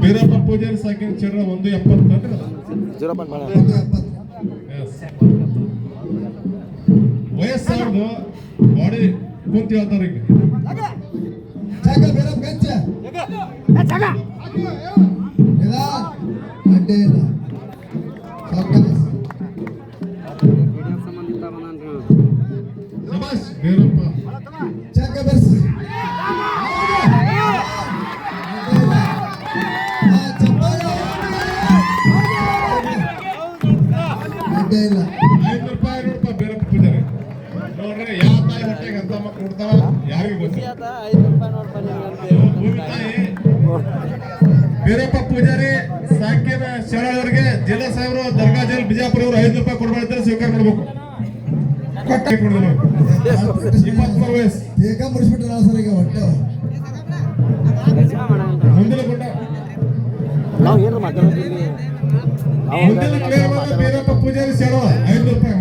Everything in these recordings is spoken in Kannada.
ಬೀರಪ್ಪ ಪೂಜಾರಿ ಸಾಕಿನ ಚಿತ್ರ ಒಂದು ಎಪ್ಪತ್ತು ಜೀರೋ ಪಾಯಿಂಟ್ ಮಾಡ ವಯಸ್ಸಾರ್ದು ಬಾಡಿ ಕುಂತ ಹೇಳ್ತಾರ ಈಗ ಜಾಗ ಬೇರೆ ಗಂಚ ಇಲ್ಲ ಅಡ್ಡೆ ಇಲ್ಲ ನೋಡ್ರಿ ಯಾವ ತಾಯಿ ಹೊಟ್ಟೆಗೆ ಅಂತ ಮಕ್ಕಳು ಕೊಡ್ತಾರ ಯಾರಿಗೂ ಗೊತ್ತಿಲ್ಲ. ಭೂಮಿ ತಾಯಿ. ಬೀರಪ್ಪ ಪೂಜಾರಿ ಸಾಕಿನ ಶರಣವರಿಗೆ ಜಿಲ್ಲಾ ಸಾಹೇಬರು ದರ್ಗಾ ಜೈಲ್ ಬಿಜಾಪುರ ಅವರು ಐದು ರೂಪಾಯಿ ಕೊಡ್ಬಾರ್ದು ಸ್ವೀಕಾರ ಮಾಡ್ಬೇಕು. ಕೊಟ್ಟ ಕೊಡಿದ್ರು ಇಪ್ಪತ್ಮೂರು ವಯಸ್ಸು. ಬೇಗ ಮುಡಿಸ್ಬಿಟ್ರೆ ನಾವು ಸರ್ ಈಗ ಹೊಟ್ಟೆ. ಮುಂದಿನ ನಾವು ಏನು ಮಾತಾಡ್ತೀವಿ ಮುಂದಿನ ಪೂಜಾರಿ ಶರಣ ಐದು ರೂಪಾಯಿ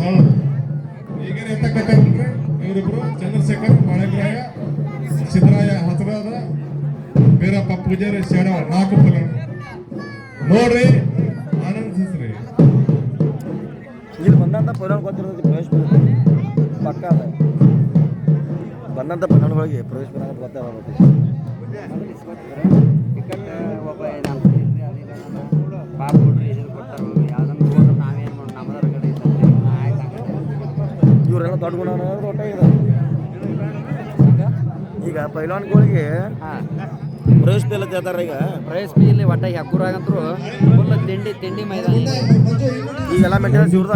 ಹಾಳು ಈಗೇನು ಎತ್ತಕತ್ತಾರ ಇವರಿಬ್ರು ಚಂದ್ರಶೇಖರ್ ಮಾಳಿಂಗರಾಯ ಸಿದ್ದರಾಯ ಹಸರಾದ ಬೀರಪ್ಪ ಪೂಜಾರಿ ಶರಣ ನಾಲ್ಕು ಫಲ ನೋಡ್ರಿ ಆನಂದಿಸ್ರಿ. ಇಲ್ಲಿ ಬಂದಂತ ಪೈಲಾನ್ ಗೊತ್ತಿರೋದು ಪ್ರವೇಶ ಪಕ್ಕ ಅದ. ಬಂದಂತ ಪೈಲಾನ್ಗಳಿಗೆ ಪ್ರವೇಶ ಬರೋದು ಗೊತ್ತಾಗುತ್ತೆ ಒಬ್ಬ ಪಾಪ ಕೊಡ್ರಿ ಇವರೆಲ್ಲ ದೊಡ್ಡ ಗುಣ ದೊಡ್ಡ ಇದೆ. ಈಗ ಪೈಲಾನ್ಗಳಿಗೆ ಪ್ರೈಸ್ ಪ್ರವೇಶ ಎಲ್ಲ ಹೇಳ್ತಾರ ಈಗ? ಪ್ರೈಸ್ ಬಿ ಇಲ್ಲಿ ಒಟ್ಟ ಹೆಕ್ಕೂರಾಗಂತರು ಫುಲ್ ತಿಂಡಿ ತಿಂಡಿ ಮೈದಾನ ಈಗೆಲ್ಲ ಮೇಂಟೆನೆನ್ಸ್ ಇವ್ರದ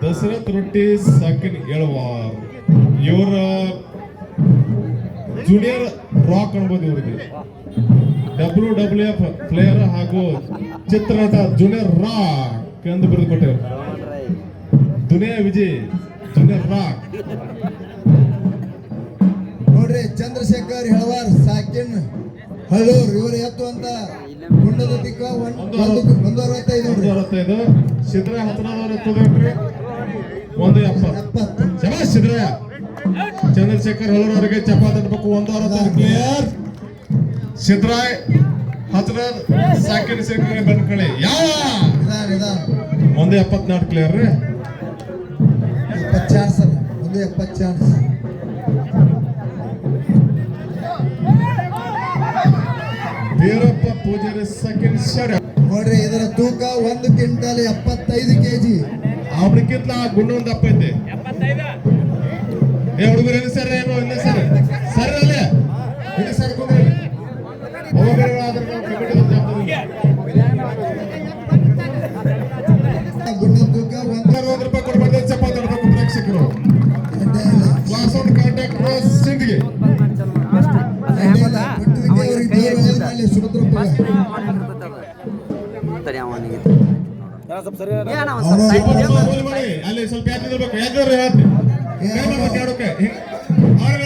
ದಸರತ್ ರೊಟ್ಟಿ ಸಾಕಿನ ಹೇಳುವ ಇವರ ಜೂನಿಯರ್ ರಾಕ್ ಅನ್ಬೋದು ಇವರಿಗೆ. ಡಬ್ಲ್ಯೂ ಡಬ್ಲ್ಯೂ ಎಫ್ ಪ್ಲೇಯರ್ ಹಾಗೂ ಚಿತ್ರನಟ ಜೂನಿಯರ್ ರಾಕ್ ಎಂದು ಬರೆದುಕೊಟ್ಟರು. ದುನಿಯಾ ವಿಜಯ್ ಜೂನಿಯರ್ ರಾಕ್ ನೋಡ್ರಿ ಚಂದ್ರಶೇಖರ್ ಹೆಳವಾರ್ ಸಾಕಿನ್ ಹಳೂರ್ ಇವರು ಎತ್ತು ಅಂತ ಗುಂಡದ ದಿಕ್ಕ ಒಂದ್- ಅರವತ್ತೈದು ಒಂದು ಅರವತ್ತೈದು. ಎತ್ತದ್ರಿ ಒಂದು ಎಪ್ಪತ್ತು. ಎಪ್ಪತ್ತು. ಸಿದ್ದರಾಯ ಚಂದ್ರಶೇಖರ್ ಹೊಳೂರ್ ಅವರಿಗೆ ಚಪಾತ್ ತಟ್ಟಬೇಕು ಒಂದು ಅರವತ್ತೈದು ಕ್ಲಿಯರ್ ಸಿದ್ದರಾಯ್ ಹತ್ರ ಸಾಕಿನ ಸೇರ್ಕೊಂಡ್ರೆ ಬಂದ್ಕೊಳ್ಳಿ ಯಾವ? ಒಂದೇ ಎಪ್ಪತ್ನಾಲ್ಕು ಕ್ಲಿಯರ್ ರೀ ಎಪ್ಪತ್ತು ಚಾನ್ಸ್ ಅಲ್ಲ ಒಂದು ಎಪ್ಪತ್ತು chance Beerappa Pujari second sir ನೋಡ್ರಿ ಇದರ ತೂಕ ಒಂದು ಕ್ವಿಂಟಲ್ ಎಪ್ಪತ್ತೈದು ಕೆಜಿ. ಅವ್ರಿಗಿಂತ ಆ ಗುಂಡು ಒಂದು ದಪ್ಪ ಐತೆ. ಏ ಹುಡುಗರು ಏನು ಸರ್? ಏನು ಇಲ್ಲ ಸರ್. ಸರ್ ಅಲ್ಲೇ. ಇಲ್ಲಿ ಸರ್ ಕುಂದ್ರಿ ಒಂದು ರೂಪಾಯಿ ಕೊಡ್ಬಾರ್ದು ಚಪಾತಿ ಪ್ರೇಕ್ಷಕರು. ಕಾಂಟ್ಯಾಕ್ಟ್ ರೋಸ್ ಸಿಂಧಿಗೆ. ಇದೆ. ಅಲ್ಲಿ ಸ್ವಲ್ಪ ಯಾಕೆ ಯಾಕಂದ್ರೆ ಹೇಳ್ತೀನಿ ಭಾಳ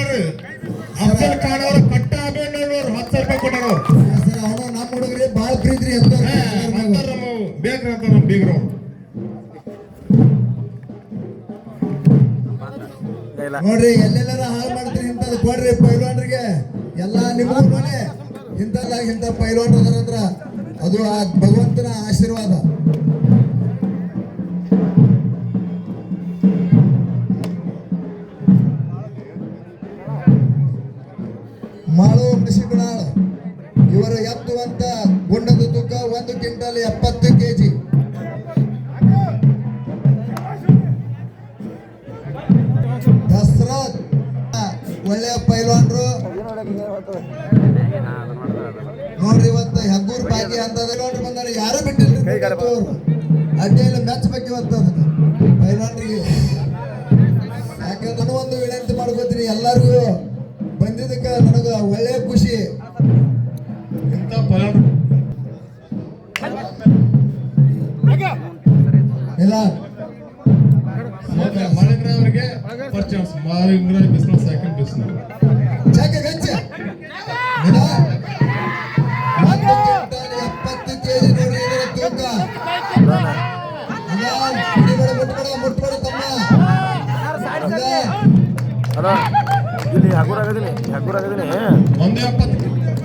ಅಂತಾರೆ ನೋಡ್ರಿ, ಎಲ್ಲೆಲ್ಲಾರ ಹಾಳು ಮಾಡ್ತೀರಿ ಇಂಥದ್ದು ಕೊಡ್ರಿ ಪೈಲ್ವಾನ್ರಿಗೆ. ಎಲ್ಲ ನಿಮ್ಮ ಮನೆ ಇಂಥಲ್ಲ ಇಂಥ ಪೈಲ್ವಾನ್ ಅದಾರಂದ್ರ ಅದು ಆ ಭಗವಂತನ ಆಶೀರ್ವಾದ. ಇವರು ಎತ್ತುವಂತ ಗುಂಡದ ತೂಕ ಒಂದು ಕ್ವಿಂಟಲ್ ಎಪ್ಪತ್ತು ಕೆಜಿ. ದಸರಾ ಒಳ್ಳೆಯ ಪೈಲ್ವಾನ್ರು. ನೋಡ್ರಿ ಇವತ್ತು ಹೆಗ್ಗೂರ್ ಬಾಗಿ ಅಂತದ ನೋಡ್ರಿ ಬಂದಾರ, ಯಾರು ಬಿಟ್ಟಿಲ್ಲ. ಇವತ್ತು ಅವ್ರು. ಅಡ್ಡಿ ಇಲ್ಲ ಮೆಚ್ಚಬೇಕು ಇವತ್ತು ಅದನ್ನ ಪೈಲ್ವಾನ್ರಿಗೆ ಯಾಕಂದ್ರೆ ಒಂದು ವಿನಂತಿ ಮಾಡ್ಕೋತೀನಿ ಎಲ್ಲಾರ್ಗು. ಬಂದಿದ್ದಕ್ಕೆ ನನಗೆ ಒಳ್ಳೆಯ ಖುಷಿ. ಇಂಥ ಫಲ ಇಲ್ಲ ಮಳಿಂದ್ರ ಅವರಿಗೆ ಫಸ್ಟ್ ಚಾನ್ಸ್ ಮಾರಿಂಗ್ರಾಜ್ ಬಿಸ್ನಲ್ ಸೆಕೆಂಡ್ ಬಿಸ್ನಲ್ ಜಾಗ ಗಚ್ಚ ನಿನ್ನ ಒಂದು ಕ್ವಿಂಟಾಲ್ ಎಪ್ಪತ್ತು ಕೆಜಿ ನೋಡ್ರಿ ಇದರ ತೂಕ. ಅಣ್ಣ ಮುಟ್ಬೇಡ ಮುಟ್ಬೇಡ ತಮ್ಮ. ಇಲ್ಲಿ ಹಗುರ ಹಗುರ ಒಂದು ಎಪ್ಪತ್ತು